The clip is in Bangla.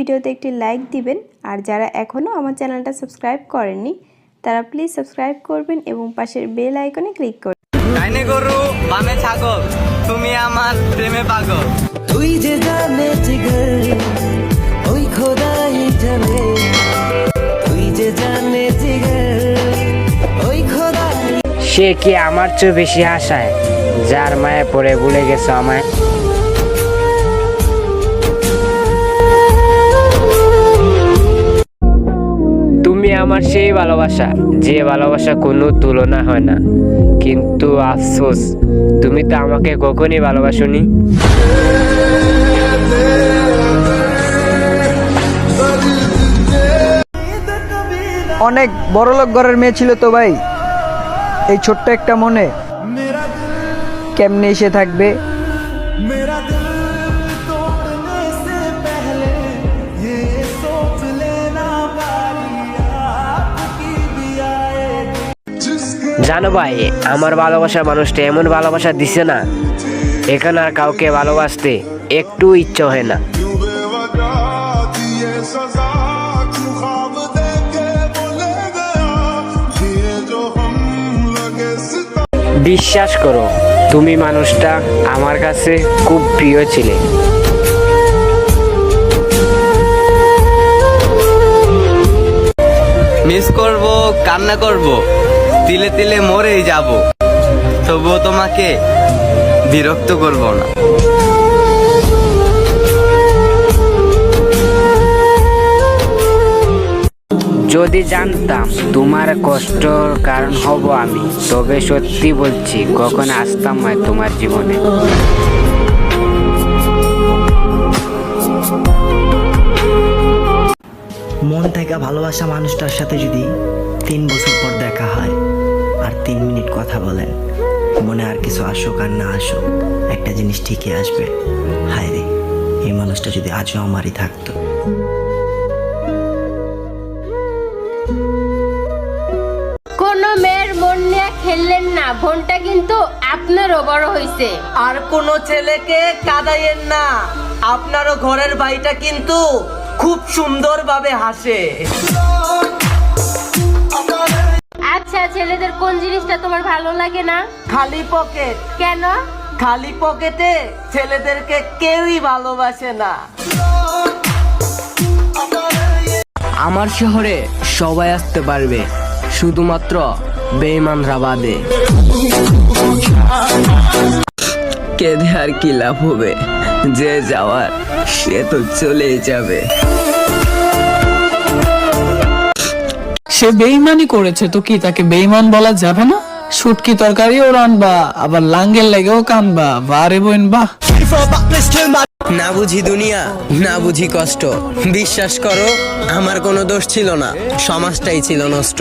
ভিডিওতে একটি লাইক দিবেন। আর যারা এখনও আমার চ্যানেলটা সাবস্ক্রাইব করেননি তারা প্লিজ সাবস্ক্রাইব করবেন এবং পাশের বেল আইকনে ক্লিক করবেন। ডাইনে গরু বামে ছাগল তুমি আমার প্রেমে পাগল। তুই যে জানে জিগর ওই খোদাই জানে। তুই যে জানে জিগর ওই খোদাই সে কি আমার চেয়ে বেশি আশায় যার মায়ে পড়ে ভুলে গেছো আমায়? আমার সেই ভালোবাসা। যে ভালোবাসা কোনো তুলনা হয় না। কিন্তু আফসোস, তুমি তো আমাকে কখনই ভালোবাসোনি। অনেক বড়লোক ঘরের মেয়ে ছিল তো ভাই। এই ছোট্ট একটা মনে। কেমনে এসে থাকবে? জানো ভাই, আমার ভালোবাসার মানুষটা এমন ভালোবাসা দিছে না, এখন আর কাউকে ভালোবাসতে একটু ইচ্ছা হয় না। বিশ্বাস করো, তুমি মানুষটা আমার কাছে খুব প্রিয় ছিলে। মিস করব, কান্না করব। তিলে তিলে মরেই যাব। তবুও তোমাকে বিরক্ত করব না। যদি জানতাম তোমার কষ্টর কারণ হব আমি তবে সত্যি বলছি কখন আসতাম না তোমার জীবনে। মন থেকে ভালোবাসা মানুষটার সাথে যদি তিন বছর পর দেখা হয়। আর তিন মিনিট কথা বলেন। মনে আর কিছু আসুক আর না আসুক একটা জিনিস ঠিকই আসবে। হায় রে এই মানুষটা যদি আজও আমারই থাকতো। কোনো মেয়ের মন নিয়ে খেললেন না বোনটা কিন্তু আপনারও বড় হয়েছে আর কোনো ছেলেকে কাঁদাইয়েন না। আপনারও ঘরের বাড়িটা কিন্তু খুব সুন্দরভাবে হাসে। কোন জিনিসটা তোমার ভালো লাগে না? খালি পকেট কেন? খালি পকেটে ছেলেদেরকে কেউই ভালোবাসে না। আমার শহরে সবাই আসতে পারবে শুধুমাত্র বেইমানরা বাদে। কেঁদে আর কি লাভ হবে? যে যাওয়ার সে তো চলেই যাবে। সে বেইমানি করেছে, তো কি তাকে বেইমান বলা যাবে না? শুটকি তরকারিও রানবা, আবার লাঙ্গের লেগেও কানবা, বারে বোন বা না বুঝি দুনিয়া, না বুঝি কষ্ট। বিশ্বাস করো, আমার কোনো দোষ ছিল না, সমাজটাই ছিল নষ্ট।